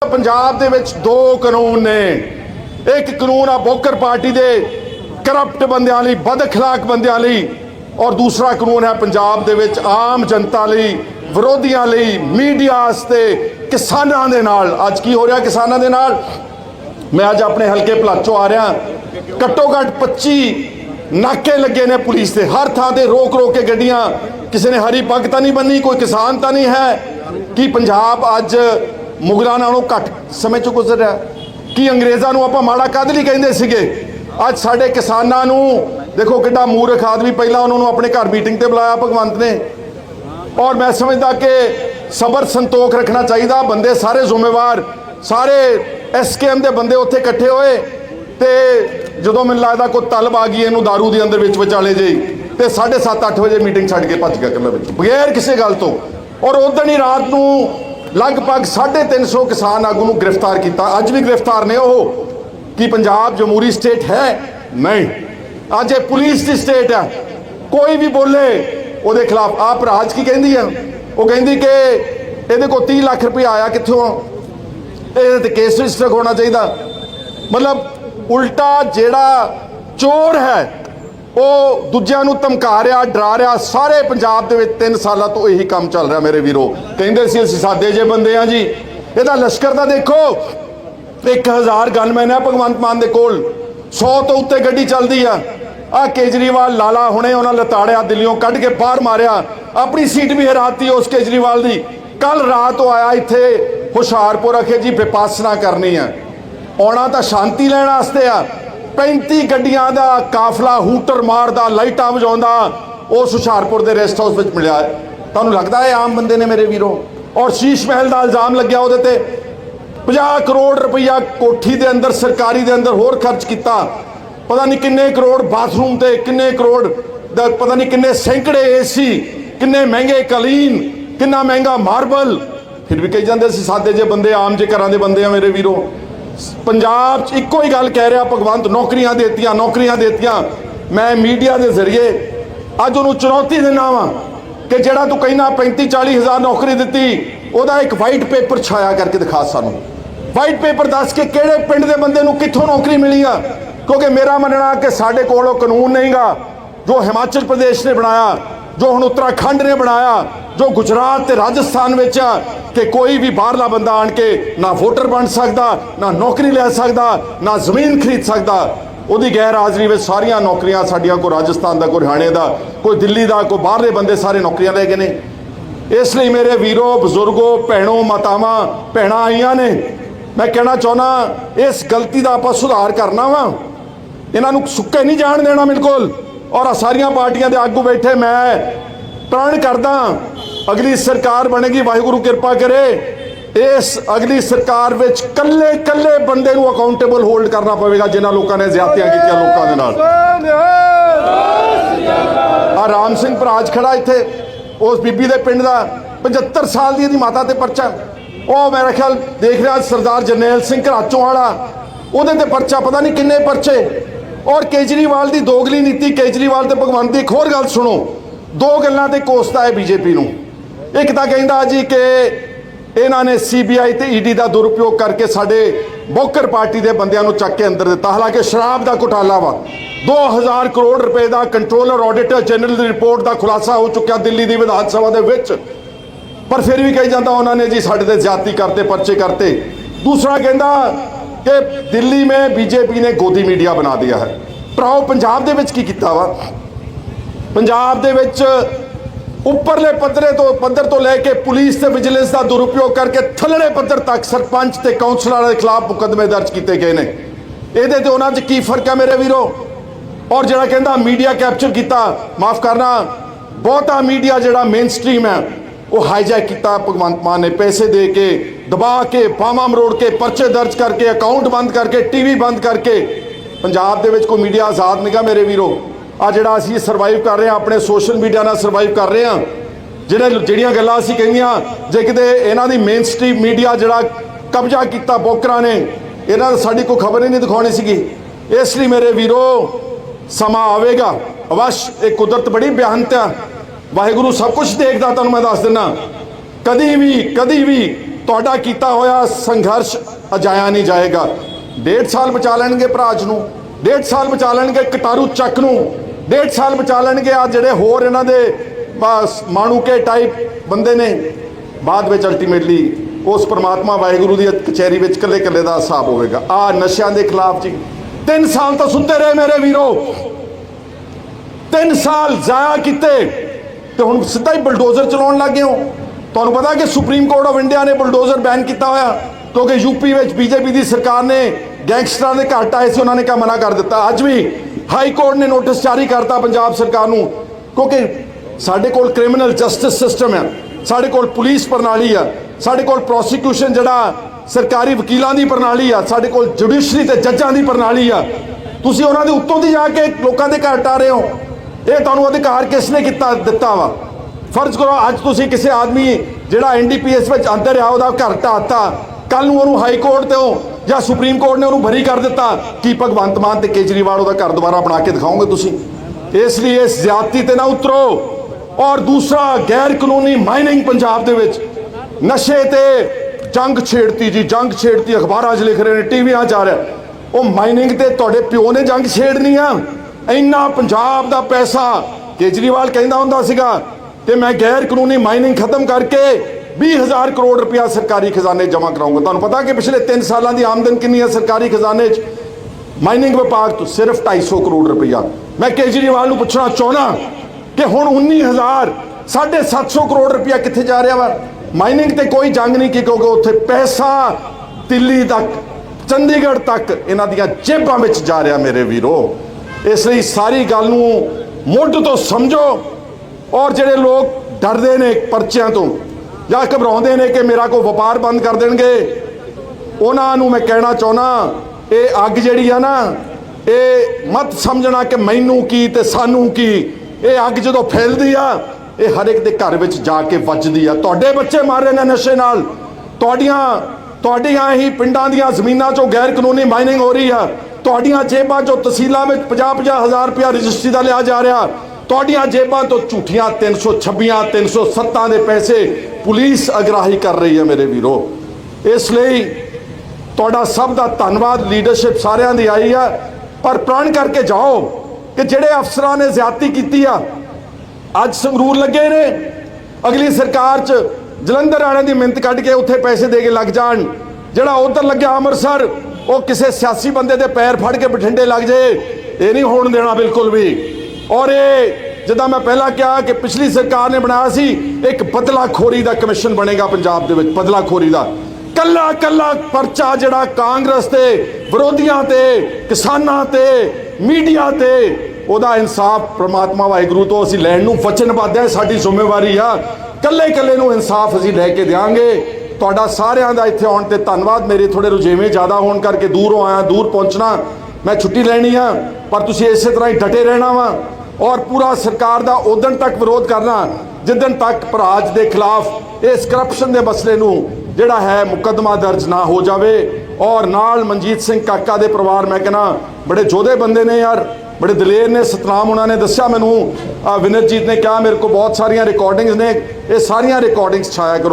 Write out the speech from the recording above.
ਪੰਜਾਬ ਦੇ ਵਿੱਚ ਦੋ ਕਾਨੂੰਨ ਨੇ। ਇੱਕ ਕਾਨੂੰਨ ਆ ਬੋਕਰ ਪਾਰਟੀ ਦੇ ਕਰਪਟ ਬੰਦਿਆਂ ਲਈ, ਬਦਖਲਾਕ ਬੰਦਿਆਂ ਲਈ ਔਰ ਦੂਸਰਾ ਕਾਨੂੰਨ ਹੈ ਪੰਜਾਬ ਦੇ ਵਿੱਚ ਆਮ ਜਨਤਾ ਲਈ, ਵਿਰੋਧੀਆਂ ਲਈ, ਮੀਡੀਆ ਵਾਸਤੇ ਕਿਸਾਨਾਂ ਦੇ ਨਾਲ। ਅੱਜ ਕੀ ਹੋ ਰਿਹਾ ਕਿਸਾਨਾਂ ਦੇ ਨਾਲ? ਮੈਂ ਅੱਜ ਆਪਣੇ ਹਲਕੇ ਪਲਾਚੋ ਆ ਰਿਹਾ। ਘੱਟੋ ਘੱਟ 25 ਨਾਕੇ ਲੱਗੇ ਨੇ ਪੁਲਿਸ ਦੇ। ਹਰ ਥਾਂ ਤੇ ਰੋਕ ਰੋਕ ਕੇ ਗੱਡੀਆਂ। ਕਿਸੇ ਨੇ ਹਰੀ ਪੱਗ ਤਾਂ ਨਹੀਂ ਬੰਨੀ, ਕੋਈ ਕਿਸਾਨ ਤਾਂ ਨਹੀਂ ਹੈ। ਕਿ ਪੰਜਾਬ ਅੱਜ ਮੁਗਲਾਂ ਨਾਲੋਂ ਘੱਟ ਸਮੇਂ ਚ ਗੁਜ਼ਰ ਰਿਹਾ। ਕੀ ਅੰਗਰੇਜ਼ਾਂ ਨੂੰ ਆਪਾਂ ਮਾੜਾ ਕਦ ਲਈ ਕਹਿੰਦੇ ਸੀਗੇ? ਅੱਜ ਸਾਡੇ ਕਿਸਾਨਾਂ ਨੂੰ ਦੇਖੋ ਕਿੱਡਾ ਮੂਰਖ ਆਦਮੀ ਪਹਿਲਾਂ ਉਹਨਾਂ ਨੂੰ ਆਪਣੇ ਘਰ ਮੀਟਿੰਗ ਤੇ ਬੁਲਾਇਆ ਭਗਵੰਤ ਨੇ। ਔਰ ਮੈਂ ਸਮਝਦਾ ਕਿ ਸਬਰ ਸੰਤੋਖ ਰੱਖਣਾ ਚਾਹੀਦਾ, ਬੰਦੇ ਸਾਰੇ ਜ਼ਿੰਮੇਵਾਰ, ਸਾਰੇ ਐਸਕੇਐਮ ਦੇ ਬੰਦੇ ਉੱਥੇ ਇਕੱਠੇ ਹੋਏ ਤੇ ਜਦੋਂ ਮੈਨੂੰ ਲੱਗਦਾ ਕੋਈ ਤਲਬ ਆ ਗਈ ਇਹਨੂੰ दारू ਦੇ ਅੰਦਰ ਵਿੱਚ ਵਿਚਾਲੇ ਜੇ, ਤੇ 7:30 8 ਵਜੇ ਮੀਟਿੰਗ ਛੱਡ ਕੇ ਭੱਜ ਗਿਆ ਕੱਲਾ ਵਿੱਚ, ਬਗੈਰ ਕਿਸੇ ਗੱਲ ਤੋਂ। ਔਰ ਉਦੋਂ ਹੀ ਰਾਤ ਨੂੰ ਲਗਭਗ 350 ਕਿਸਾਨ ਆਗੂ ਨੂੰ ਗ੍ਰਿਫਤਾਰ ਕੀਤਾ। ਅੱਜ ਵੀ ਗ੍ਰਿਫਤਾਰ ਨੇ ਉਹ ਕੀ ਪੰਜਾਬ ਜਮਹੂਰੀ ਸਟੇਟ ਹੈ? ਨਹੀਂ। ਅੱਜ ਇਹ ਪੁਲਿਸ ਦੀ ਸਟੇਟ ਹੈ। ਕੋਈ ਵੀ ਬੋਲੇ, ਉਹਦੇ ਖਿਲਾਫ ਆਪ ਰਾਜ ਕੀ ਕਹਿੰਦੀ ਆ? ਉਹ ਕਹਿੰਦੀ ਕਿ ਇਹਦੇ ਕੋਲ 30 ਲੱਖ ਰੁਪਏ ਆਇਆ ਕਿੱਥੋਂ? ਇਹਦੇ ਤੇ ਕੇਸ ਰਜਿਸਟਰ ਹੋਣਾ ਚਾਹੀਦਾ। ਮਤਲਬ ਉਲਟਾ ਜਿਹੜਾ ਚੋਰ ਹੈ ਉਹ ਦੂਜਿਆਂ ਨੂੰ ਧਮਕਾ ਰਿਹਾ, ਡਰਾ ਰਿਹਾ, ਸਾਰੇ ਪੰਜਾਬ ਦੇ ਵਿੱਚ 3 ਸਾਲਾਂ ਤੋਂ ਇਹੀ ਕੰਮ ਚੱਲ ਰਿਹਾ ਮੇਰੇ ਵੀਰੋ। ਕਹਿੰਦੇ ਸੀ ਅਸੀਂ ਸਾਦੇ ਜੇ ਬੰਦੇ ਆ ਜੀ। ਇਹਦਾ ਲਸ਼ਕਰ ਦਾ ਦੇਖੋ 1000 ਗਨਮੈਨ ਹੈ ਭਗਵੰਤ ਮਾਨ ਦੇ ਕੋਲ। 100 ਤੋਂ ਉੱਤੇ ਗੱਡੀ ਚੱਲਦੀ ਆ। ਆ ਕੇਜਰੀਵਾਲ ਲਾਲਾ ਹੁਣੇ ਉਹਨਾਂ ਲਤਾੜਿਆ ਦਿੱਲੀੋਂ ਕੱਢ ਕੇ ਬਾਹਰ ਮਾਰਿਆ। ਆਪਣੀ ਸੀਟ ਵੀ ਹਰਾਤੀ ਉਸ ਕੇਜਰੀਵਾਲ ਦੀ। ਕੱਲ ਰਾਤ ਉਹ ਆਇਆ ਇੱਥੇ ਹੁਸ਼ਿਆਰਪੁਰ ਅਖੇ ਜੀ ਵਿਪਾਸਨਾ ਕਰਨੀ ਆ। ਆਉਣਾ ਤਾਂ ਸ਼ਾਂਤੀ ਲੈਣ ਵਾਸਤੇ ਆ। 35 ਗੱਡੀਆਂ ਦਾ ਕਾਫਲਾ ਹੂਟਰ ਮਾਰਦਾ, ਲਾਈਟਾਂ ਵਜਾਉਂਦਾ ਉਸ ਹੁਸ਼ਿਆਰਪੁਰ ਦੇ ਰੈਸਟ ਹਾਊਸ ਵਿੱਚ ਮਿਲਿਆ ਤੁਹਾਨੂੰ ਲੱਗਦਾ ਹੈ ਆਮ ਬੰਦੇ ਨੇ ਮੇਰੇ ਵੀਰੋ? ਔਰ ਸ਼ੀਸ਼ ਮਹਿਲ ਦਾ ਇਲਜ਼ਾਮ ਲੱਗਿਆ ਉਹਦੇ ਤੇ। 50 ਕਰੋੜ ਰੁਪਈਆ ਕੋਠੀ ਦੇ ਅੰਦਰ, ਸਰਕਾਰੀ ਦੇ ਅੰਦਰ ਹੋਰ ਖਰਚ ਕੀਤਾ। ਪਤਾ ਨਹੀਂ ਕਿੰਨੇ ਕਰੋੜ ਬਾਥਰੂਮ ਤੇ, ਕਿੰਨੇ ਕਰੋੜ ਦਾ, ਪਤਾ ਨਹੀਂ ਕਿੰਨੇ ਸੈਂਕੜੇ ਏਸੀ, ਕਿੰਨੇ ਮਹਿੰਗੇ ਕਲੀਨ, ਕਿੰਨਾ ਮਹਿੰਗਾ ਮਾਰਬਲ। ਫਿਰ ਵੀ ਕਹੀ ਜਾਂਦੇ ਸੀ, ਸਾਦੇ ਜੇ ਬੰਦੇ, ਆਮ ਜੇ ਘਰਾਂ ਦੇ ਬੰਦੇ ਆ ਮੇਰੇ ਵੀਰੋ। ਪੰਜਾਬ 'ਚ ਇੱਕੋ ਹੀ ਗੱਲ ਕਹਿ ਰਿਹਾ, ਭਗਵੰਤ ਨੌਕਰੀਆਂ ਦੇਤੀਆਂ ਨੌਕਰੀਆਂ ਦੇਤੀਆਂ। ਮੈਂ ਮੀਡੀਆ ਦੇ ਜ਼ਰੀਏ ਅੱਜ ਉਹਨੂੰ ਚੁਣੌਤੀ ਦਿੰਦਾ ਵਾਂ ਕਿ ਜਿਹੜਾ ਤੂੰ ਕਹਿੰਦਾ 35 40 ਹਜ਼ਾਰ ਨੌਕਰੀ ਦਿੱਤੀ, ਉਹਦਾ ਇੱਕ ਵਾਈਟ ਪੇਪਰ ਛਾਇਆ ਕਰਕੇ ਦਿਖਾ ਸਾਨੂੰ। ਵਾਈਟ ਪੇਪਰ ਦੱਸ ਕੇ ਕਿਹੜੇ ਪਿੰਡ ਦੇ ਬੰਦੇ ਨੂੰ ਕਿੱਥੋਂ ਨੌਕਰੀ ਮਿਲੀ ਆ? ਕਿਉਂਕਿ ਮੇਰਾ ਮੰਨਣਾ ਕਿ ਸਾਡੇ ਕੋਲ ਉਹ ਕਾਨੂੰਨ ਨਹੀਂਗਾ ਜੋ ਹਿਮਾਚਲ ਪ੍ਰਦੇਸ਼ ਨੇ ਬਣਾਇਆ। ਜੋ ਹੁਣ ਉੱਤਰਾਖੰਡ ਨੇ ਬਣਾਇਆ, ਜੋ ਗੁਜਰਾਤ ਤੇ ਰਾਜਸਥਾਨ ਵਿੱਚ ਆ, ਕਿ ਕੋਈ ਵੀ ਬਾਹਰਲਾ ਬੰਦਾ ਆਣ ਕੇ ਨਾ ਵੋਟਰ ਬਣ ਸਕਦਾ, ਨਾ ਨੌਕਰੀ ਲੈ ਸਕਦਾ, ਨਾ ਜ਼ਮੀਨ ਖਰੀਦ ਸਕਦਾ, ਉਹਦੀ ਗੈਰ ਹਾਜ਼ਰੀ ਵਿੱਚ ਸਾਰੀਆਂ ਨੌਕਰੀਆਂ ਸਾਡੀਆਂ ਕੋ ਰਾਜਸਥਾਨ ਦਾ ਕੋਈ ਹਰਿਆਣੇ ਦਾ, ਕੋਈ ਦਿੱਲੀ ਦਾ, ਕੋਈ ਬਾਹਰਲੇ ਬੰਦੇ ਸਾਰੇ ਨੌਕਰੀਆਂ ਲੈ ਗਏ ਨੇ। ਇਸ ਲਈ ਮੇਰੇ ਵੀਰੋ, ਬਜ਼ੁਰਗੋ, ਭੈਣੋ, ਮਾਤਾਵਾਂ, ਭੈਣਾਂ ਆਈਆਂ ਨੇ, ਮੈਂ ਕਹਿਣਾ ਚਾਹੁੰਦਾ, ਇਸ ਗਲਤੀ ਦਾ ਆਪਾਂ ਸੁਧਾਰ ਕਰਨਾ ਵਾ। ਇਹਨਾਂ ਨੂੰ ਸੁੱਕੇ ਨਹੀਂ ਜਾਣ ਦੇਣਾ ਬਿਲਕੁਲ ਔਰ ਸਾਰੀਆਂ ਪਾਰਟੀਆਂ ਦੇ ਆਗੂ ਬੈਠੇ, ਮੈਂ ਪ੍ਰਣ ਕਰਦਾ ਅਗਲੀ ਸਰਕਾਰ ਬਣੇਗੀ, ਵਾਹਿਗੁਰੂ ਕਿਰਪਾ ਕਰੇ। ਇਸ ਅਗਲੀ ਸਰਕਾਰ ਵਿੱਚ ਕੱਲੇ ਕੱਲੇ ਬੰਦੇ ਨੂੰ ਅਕਾਊਂਟੇਬਲ ਹੋਲਡ ਕਰਨਾ ਪਵੇਗਾ, ਜਿਨ੍ਹਾਂ ਲੋਕਾਂ ਨੇ ਜ਼ਿਆਦਤੀਆਂ ਕੀਤੀਆਂ ਲੋਕਾਂ ਦੇ ਨਾਲ। ਆ ਰਾਮ ਸਿੰਘ ਭਰਾਜ ਖੜਾ ਇੱਥੇ, ਉਸ ਬੀਬੀ ਦੇ ਪਿੰਡ ਦਾ 75 ਸਾਲ ਦੀ ਇਹਦੀ ਮਾਤਾ ਤੇ ਪਰਚਾ। ਉਹ ਮੇਰਾ ਖਿਆਲ ਦੇਖ ਰਿਹਾ ਸਰਦਾਰ ਜਰਨੈਲ ਸਿੰਘ ਘਰਾਚੋਂ ਵਾਲਾ, ਉਹਦੇ ਤੇ ਪਰਚਾ, ਪਤਾ ਨਹੀਂ ਕਿੰਨੇ ਪਰਚੇ। ਔਰ ਕੇਜਰੀਵਾਲ ਦੀ ਦੋਗਲੀ ਨੀਤੀ, ਕੇਜਰੀਵਾਲ ਤੇ ਭਗਵੰਤ ਦੀ ਇੱਕ ਹੋਰ ਗੱਲ ਸੁਣੋ। ਦੋ ਗੱਲਾਂ ਤੇ ਕੋਸਤਾ ਹੈ ਬੀਜੇਪੀ ਨੂੰ। ਇੱਕ ਤਾਂ ਕਹਿੰਦਾ ਜੀ ਕਿ ਇਹਨਾਂ ਨੇ ਸੀਬੀਆਈ ਤੇ ਈਡੀ ਦਾ ਦੁਰਉਪਯੋਗ ਕਰਕੇ ਸਾਡੇ ਬੋਕਰ ਪਾਰਟੀ ਦੇ ਬੰਦਿਆਂ ਨੂੰ ਚੱਕ ਕੇ ਅੰਦਰ ਦਿੱਤਾ। ਹਾਲਾਂਕਿ ਸ਼ਰਾਬ ਦਾ ਘੁਟਾਲਾ ਵਾ। 2000 ਕਰੋੜ ਰੁਪਏ ਦਾ ਕੰਟਰੋਲਰ ਆਡੀਟਰ ਜਨਰਲ ਦੀ ਰਿਪੋਰਟ ਦਾ ਖੁਲਾਸਾ ਹੋ ਚੁੱਕਿਆ ਦਿੱਲੀ ਦੀ ਵਿਧਾਨ ਸਭਾ ਦੇ ਵਿੱਚ। ਪਰ ਫਿਰ ਵੀ ਕਹੀ ਜਾਂਦਾ ਉਹਨਾਂ ਨੇ ਜੀ ਸਾਡੇ ਤੇ ਜ਼ਿਆਦਤੀ ਕਰਤੇ, ਪਰਚੇ ਕਰਤੇ। ਦੂਸਰਾ ਕਹਿੰਦਾ ਕਿ ਦਿੱਲੀ में बीजेपी ਨੇ ਗੋਦੀ ਮੀਡੀਆ ਬਣਾ ਦਿਆ ਹੈ ਭਰਾਓ ਪੰਜਾਬ ਦੇ ਵਿੱਚ ਕੀ ਕੀਤਾ ਵਾ ਪੰਜਾਬ ਦੇ ਵਿੱਚ ਉੱਪਰਲੇ ਪੱਧਰੇ ਤੋਂ ਪੱਧਰ ਤੋਂ ਲੈ ਕੇ ਪੁਲਿਸ ਤੇ ਵਿਜੀਲੈਂਸ ਦਾ ਦੁਰਉਪਯੋਗ ਕਰਕੇ ਥੱਲੜੇ ਪੱਧਰ ਤੱਕ ਸਰਪੰਚ ਤੇ ਕਾਉਂਸਲਰਾਂ ਦੇ ਖਿਲਾਫ ਮੁਕੱਦਮੇ ਦਰਜ ਕੀਤੇ ਗਏ ਨੇ ਇਹਦੇ ਤੇ ਉਹਨਾਂ 'ਚ ਕੀ ਫਰਕ ਹੈ ਮੇਰੇ ਵੀਰੋ ਔਰ ਜਿਹੜਾ ਕਹਿੰਦਾ ਮੀਡੀਆ ਕੈਪਚਰ ਕੀਤਾ ਮਾਫ ਕਰਨਾ ਬਹੁਤਾ ਮੀਡੀਆ ਜਿਹੜਾ ਮੇਨ ਸਟ੍ਰੀਮ ਹੈ ਉਹ ਹਾਈਜੈਕ ਕੀਤਾ ਭਗਵੰਤ ਮਾਨ ਨੇ ਪੈਸੇ ਦੇ ਕੇ ਦਬਾ ਕੇ ਬਾਵਾਂ ਮਰੋੜ ਕੇ, ਪਰਚੇ ਦਰਜ ਕਰਕੇ ਅਕਾਊਂਟ ਬੰਦ ਕਰਕੇ ਟੀਵੀ ਬੰਦ ਕਰਕੇ, ਪੰਜਾਬ ਦੇ ਵਿੱਚ ਕੋਈ ਮੀਡੀਆ ਆਜ਼ਾਦ ਨਹੀਂਗਾ ਮੇਰੇ ਵੀਰੋ। ਆ ਜਿਹੜਾ ਅਸੀਂ ਸਰਵਾਈਵ ਕਰ ਰਹੇ ਹਾਂ, ਆਪਣੇ ਸੋਸ਼ਲ ਮੀਡੀਆ ਨਾਲ ਸਰਵਾਈਵ ਕਰ ਰਹੇ ਹਾਂ ਜਿਹੜੇ ਜਿਹੜੀਆਂ ਗੱਲਾਂ ਅਸੀਂ ਕਹਿੰਦੀਆਂ ਜੇ ਕਿਤੇ ਇਹਨਾਂ ਦੀ ਮੇਨ ਸਟ੍ਰੀਮ ਮੀਡੀਆ ਜਿਹੜਾ ਕਬਜ਼ਾ ਕੀਤਾ ਬੋਕਰਾਂ ਨੇ, ਇਹਨਾਂ ਸਾਡੀ ਕੋਈ ਖਬਰ ਹੀ ਨਹੀਂ ਦਿਖਾਉਣੀ ਸੀਗੀ। ਇਸ ਲਈ ਮੇਰੇ ਵੀਰੋ, ਸਮਾਂ ਆਵੇਗਾ। ਅਵਸ਼, ਇਹ ਕੁਦਰਤ ਬੜੀ ਬਿਆਨਤ ਆ। ਵਾਹਿਗੁਰੂ ਸਭ ਕੁਝ ਦੇਖਦਾ, ਤੁਹਾਨੂੰ ਮੈਂ ਦੱਸ ਦਿੰਦਾ। ਕਦੀ ਵੀ ਕਦੀ ਵੀ ਤੁਹਾਡਾ ਕੀਤਾ ਹੋਇਆ ਸੰਘਰਸ਼ ਅਜਾਇਆ ਨਹੀਂ ਜਾਏਗਾ। ਡੇਢ ਸਾਲ ਬਚਾ ਲੈਣਗੇ ਭਰਾਜ ਨੂੰ, ਡੇਢ ਸਾਲ ਬਚਾ ਲੈਣਗੇ ਕਟਾਰੂ ਚੱਕ ਨੂੰ, ਡੇਢ ਸਾਲ ਬਚਾ ਲੈਣਗੇ ਆ ਜਿਹੜੇ ਹੋਰ ਇਹਨਾਂ ਦੇ ਬਸ ਮਾਣੂਕੇ ਟਾਈਪ ਬੰਦੇ ਨੇ। ਬਾਅਦ ਵਿੱਚ ਅਲਟੀਮੇਟਲੀ ਉਸ ਪਰਮਾਤਮਾ ਵਾਹਿਗੁਰੂ ਦੀ ਕਚਹਿਰੀ ਵਿੱਚ ਇਕੱਲੇ ਇਕੱਲੇ ਦਾ ਹਿਸਾਬ ਹੋਵੇਗਾ। ਆ ਨਸ਼ਿਆਂ ਦੇ ਖਿਲਾਫ ਜੀ 3 ਸਾਲ ਤਾਂ ਸੁੱਤੇ ਰਹੇ ਮੇਰੇ ਵੀਰੋ। 3 ਸਾਲ ਜ਼ਾਇਆ ਕੀਤੇ ਤੇ ਹੁਣ ਸਿੱਧਾ ਹੀ ਬਲਡੋਜ਼ਰ ਚਲਾਉਣ ਲੱਗ ਗਏ ਹੋ। ਤੁਹਾਨੂੰ ਪਤਾ ਕਿ ਸੁਪਰੀਮ ਕੋਰਟ ਆਫ ਇੰਡੀਆ ਨੇ ਬੁਲਡੋਜ਼ਰ ਬੈਨ ਕੀਤਾ ਹੋਇਆ, ਕਿਉਂਕਿ ਯੂਪੀ ਵਿੱਚ ਬੀਜੇਪੀ ਦੀ ਸਰਕਾਰ ਨੇ ਗੈਂਗਸਟਰਾਂ ਦੇ ਘਰ ਟਾਏ ਸੀ, ਉਹਨਾਂ ਨੇ ਕਿਹਾ ਮਨਾ ਕਰ ਦਿੱਤਾ। ਅੱਜ ਵੀ ਹਾਈ ਕੋਰਟ ਨੇ ਨੋਟਿਸ ਜਾਰੀ ਕਰਤਾ ਪੰਜਾਬ ਸਰਕਾਰ ਨੂੰ, ਕਿਉਂਕਿ ਸਾਡੇ ਕੋਲ ਕ੍ਰਿਮੀਨਲ ਜਸਟਿਸ ਸਿਸਟਮ ਹੈ ਸਾਡੇ ਕੋਲ ਪੁਲਿਸ ਪ੍ਰਣਾਲੀ ਆ, ਸਾਡੇ ਕੋਲ ਪ੍ਰੋਸੀਕਿਊਸ਼ਨ ਜਿਹੜਾ ਸਰਕਾਰੀ ਵਕੀਲਾਂ ਦੀ ਪ੍ਰਣਾਲੀ ਆ, ਸਾਡੇ ਕੋਲ ਜੁਡੀਸ਼ਰੀ ਤੇ ਜੱਜਾਂ ਦੀ ਪ੍ਰਣਾਲੀ ਆ। ਤੁਸੀਂ ਉਹਨਾਂ ਦੇ ਉੱਤੋਂ ਦੀ ਜਾ ਕੇ ਲੋਕਾਂ ਦੇ ਘਰ ਟਾ ਰਹੇ ਹੋ। ਇਹ ਤੁਹਾਨੂੰ ਅਧਿਕਾਰ ਕਿਸ ਨੇ ਕੀਤਾ ਦਿੱਤਾ ਵਾ? ਫਰਜ਼ ਕਰੋ, ਅੱਜ ਤੁਸੀਂ ਕਿਸੇ ਆਦਮੀ ਜਿਹੜਾ ਐਨਡੀਪੀਐਸ ਵਿੱਚ ਅੰਦਰ ਆ, ਉਹਦਾ ਘਰ ਢਾਤਾ ਕੱਲ ਨੂੰ ਉਹਨੂੰ ਹਾਈ ਕੋਰਟ ਤੇ ਹੋ ਜਾਂ ਸੁਪਰੀਮ ਕੋਰਟ ਨੇ ਉਹਨੂੰ ਬਰੀ ਕਰ ਦਿੱਤਾ। ਕੀ ਭਗਵੰਤ ਮਾਨ ਤੇ ਕੇਜਰੀਵਾਲ ਉਹਦਾ ਘਰ ਦੁਬਾਰਾ ਬਣਾ ਕੇ ਦਿਖਾਓਗੇ ਤੁਸੀਂ? ਇਸ ਲਈ ਇਸ ਜ਼ਿਆਦਤੀ ਤੇ ਨਾ ਉਤਰੋ। ਔਰ ਦੂਸਰਾ ਗੈਰ ਕਾਨੂੰਨੀ ਮਾਈਨਿੰਗ ਪੰਜਾਬ ਦੇ ਵਿੱਚ ਨਸ਼ੇ ਤੇ ਜੰਗ ਛੇੜਤੀ ਜੀ, ਜੰਗ ਛੇੜਤੀ ਅਖਬਾਰਾਂ 'ਚ ਲਿਖ ਰਹੇ ਨੇ, ਟੀਵੀਆਂ 'ਚ ਆ ਰਿਹਾ। ਉਹ ਮਾਈਨਿੰਗ ਤੇ ਤੁਹਾਡੇ ਪਿਓ ਨੇ ਜੰਗ ਛੇੜਨੀ ਆ। ਇੰਨਾ ਪੰਜਾਬ ਦਾ ਪੈਸਾ ਕੇਜਰੀਵਾਲ ਕਹਿੰਦਾ ਹੁੰਦਾ ਸੀਗਾ ਤੇ ਮੈਂ ਗੈਰ ਕਾਨੂੰਨੀ ਮਾਈਨਿੰਗ ਖਤਮ ਕਰਕੇ 20000 ਕਰੋੜ ਰੁਪਇਆ ਸਰਕਾਰੀ ਖਜ਼ਾਨੇ ਜਮ੍ਹਾਂ ਕਰਾਉਂਗਾ। ਤੁਹਾਨੂੰ ਪਤਾ ਕਿ ਪਿਛਲੇ 3 ਸਾਲਾਂ ਦੀ ਆਮਦਨ ਕਿੰਨੀ ਹੈ ਸਰਕਾਰੀ ਖਜ਼ਾਨੇ 'ਚ? ਮਾਈਨਿੰਗ ਵਿਭਾਗ ਤੋਂ ਸਿਰਫ 250 ਕਰੋੜ ਰੁਪਇਆ। ਮੈਂ ਕੇਜਰੀਵਾਲ ਨੂੰ ਪੁੱਛਣਾ ਚਾਹਣਾ ਕਿ ਹੁਣ 19000 750 ਕਰੋੜ ਰੁਪਇਆ ਕਿੱਥੇ ਜਾ ਰਿਹਾ ਵਾ? ਮਾਈਨਿੰਗ ਤੇ ਕੋਈ ਜੰਗ ਨਹੀਂ ਕੀ ਕਿਉਂਕਿ ਉੱਥੇ ਪੈਸਾ ਦਿੱਲੀ ਤੱਕ, ਚੰਡੀਗੜ੍ਹ ਤੱਕ ਇਹਨਾਂ ਦੀਆਂ ਜੇਬਾਂ ਵਿੱਚ ਜਾ ਰਿਹਾ ਮੇਰੇ ਵੀਰੋ। ਇਸ ਲਈ ਸਾਰੀ ਗੱਲ ਨੂੰ ਮੁੱਢ ਤੋਂ ਸਮਝੋ। ਔਰ ਜਿਹੜੇ ਲੋਕ ਡਰਦੇ ਨੇ ਪਰਚਿਆਂ ਤੋਂ ਜਾਂ ਘਬਰਾਉਂਦੇ ਨੇ ਕਿ ਮੇਰਾ ਕੋਈ ਵਪਾਰ ਬੰਦ ਕਰ ਦੇਣਗੇ, ਉਹਨਾਂ ਨੂੰ ਮੈਂ ਕਹਿਣਾ ਚਾਹੁੰਦਾ ਇਹ ਅੱਗ ਜਿਹੜੀ ਆ ਨਾ, ਇਹ ਮਤ ਸਮਝਣਾ ਕਿ ਮੈਨੂੰ ਕੀ ਤੇ ਸਾਨੂੰ ਕੀ। ਇਹ ਅੱਗ ਜਦੋਂ ਫੈਲਦੀ ਆ, ਇਹ ਹਰ ਇੱਕ ਦੇ ਘਰ ਵਿੱਚ ਜਾ ਕੇ ਵੱਜਦੀ ਆ। ਤੁਹਾਡੇ ਬੱਚੇ ਮਾਰੇ ਨੇ ਨਸ਼ੇ ਨਾਲ। ਤੁਹਾਡੀਆਂ ਤੁਹਾਡੀਆਂ ਹੀ ਪਿੰਡਾਂ ਦੀਆਂ ਜ਼ਮੀਨਾਂ 'ਚੋਂ ਗੈਰ ਕਾਨੂੰਨੀ ਮਾਈਨਿੰਗ ਹੋ ਰਹੀ ਆ। ਤੁਹਾਡੀਆਂ ਜੇਬਾਂ 'ਚੋਂ ਤਹਿਸੀਲਾਂ ਵਿੱਚ 50-50 ਹਜ਼ਾਰ ਰੁਪਇਆ ਰਜਿਸਟਰੀ ਦਾ ਲਿਆ ਜਾ ਰਿਹਾ। ਤੁਹਾਡੀਆਂ ਜੇਬਾਂ ਤੋਂ ਝੂਠੀਆਂ 326 307 ਦੇ ਪੈਸੇ ਪੁਲਿਸ ਅਗਰਾਹੀ ਕਰ ਰਹੀ ਹੈ ਮੇਰੇ ਵੀਰੋ। ਇਸ ਲਈ ਤੁਹਾਡਾ ਸਭ ਦਾ ਧੰਨਵਾਦ ਲੀਡਰਸ਼ਿਪ ਸਾਰਿਆਂ ਦੀ ਆਈ ਆ ਪਰ ਪ੍ਰਣ ਕਰਕੇ ਜਾਓ ਕਿ ਜਿਹੜੇ ਅਫਸਰਾਂ ਨੇ ਜ਼ਿਆਦਤੀ ਕੀਤੀ ਆ, ਅੱਜ ਸੰਗਰੂਰ ਲੱਗੇ ਨੇ। ਅਗਲੀ ਸਰਕਾਰ 'ਚ ਜਲੰਧਰ ਵਾਲਿਆਂ ਦੀ ਮਿੰਤ ਕੱਢ ਕੇ ਉੱਥੇ ਪੈਸੇ ਦੇ ਕੇ ਲੱਗ ਜਾਣ। ਜਿਹੜਾ ਉਧਰ ਲੱਗਿਆ ਅੰਮ੍ਰਿਤਸਰ, ਉਹ ਕਿਸੇ ਸਿਆਸੀ ਬੰਦੇ ਦੇ ਪੈਰ ਫੜ ਕੇ ਬਠਿੰਡੇ ਲੱਗ ਜੇ ਇਹ ਨਹੀਂ ਹੋਣ ਦੇਣਾ ਬਿਲਕੁਲ ਵੀ। ਔਰ ਇਹ ਜਿੱਦਾਂ ਮੈਂ ਪਹਿਲਾਂ ਕਿਹਾ ਕਿ ਪਿਛਲੀ ਸਰਕਾਰ ਨੇ ਬਣਾਇਆ ਸੀ, ਇੱਕ ਬਦਲਾਖੋਰੀ ਦਾ ਕਮਿਸ਼ਨ ਬਣੇਗਾ ਪੰਜਾਬ ਦੇ ਵਿੱਚ, ਬਦਲਾਖੋਰੀ ਦਾ। ਕੱਲਾ ਕੱਲਾ ਪਰਚਾ ਜਿਹੜਾ ਕਾਂਗਰਸ ਤੇ, ਵਿਰੋਧੀਆਂ ਤੇ, ਕਿਸਾਨਾਂ ਤੇ, ਮੀਡੀਆ ਤੇ, ਉਹਦਾ ਇਨਸਾਫ ਪ੍ਰਮਾਤਮਾ ਵਾਹਿਗੁਰੂ ਤੋਂ ਅਸੀਂ ਲੈਣ ਨੂੰ ਵਚਨਬੱਧ ਹੈ ਸਾਡੀ ਜ਼ਿੰਮੇਵਾਰੀ ਆ। ਕੱਲੇ ਕੱਲੇ ਨੂੰ ਇਨਸਾਫ ਅਸੀਂ ਲੈ ਕੇ ਦੇਵਾਂਗੇ ਤੁਹਾਡਾ ਸਾਰਿਆਂ ਦਾ ਇੱਥੇ ਆਉਣ ਤੇ ਧੰਨਵਾਦ। ਮੇਰੇ ਥੋੜੇ ਰੁਝੇਵੇਂ ਜ਼ਿਆਦਾ ਹੋਣ ਕਰਕੇ ਦੂਰੋਂ ਆਇਆ, ਦੂਰ ਪਹੁੰਚਣਾ ਮੈਂ ਛੁੱਟੀ ਲੈਣੀ ਆ, ਪਰ ਤੁਸੀਂ ਇਸੇ ਤਰ੍ਹਾਂ ਹੀ ਡਟੇ ਰਹਿਣਾ ਵਾ। ਔਰ ਪੂਰਾ ਸਰਕਾਰ ਦਾ ਉਦਣ ਤੱਕ ਵਿਰੋਧ ਕਰਨਾ, ਜਿੱਦਣ ਤੱਕ ਭਰਾਜ ਦੇ ਖਿਲਾਫ ਇਸ ਕਰਪਸ਼ਨ ਦੇ ਮਸਲੇ ਨੂੰ ਜਿਹੜਾ ਹੈ ਮੁਕੱਦਮਾ ਦਰਜ ਨਾ ਹੋ ਜਾਵੇ। ਔਰ ਨਾਲ ਮਨਜੀਤ ਸਿੰਘ ਕਾਕਾ ਦੇ ਪਰਿਵਾਰ, ਮੈਂ ਕਹਿੰਦਾ, ਬੜੇ ਜੋਧੇ ਬੰਦੇ ਨੇ ਯਾਰ, ਬੜੇ ਦਲੇਰ ਨੇ, ਸਤਨਾਮ ਉਹਨਾਂ ਨੇ ਦੱਸਿਆ ਮੈਨੂੰ। ਆਹ ਵਿਨਰਜੀਤ ਨੇ ਕਿਹਾ, ਮੇਰੇ ਕੋਲ ਬਹੁਤ ਸਾਰੀਆਂ ਰਿਕਾਰਡਿੰਗਸ ਨੇ, ਇਹ ਸਾਰੀਆਂ ਰਿਕਾਰਡਿੰਗਸ ਛਾਇਆ ਕਰੋ।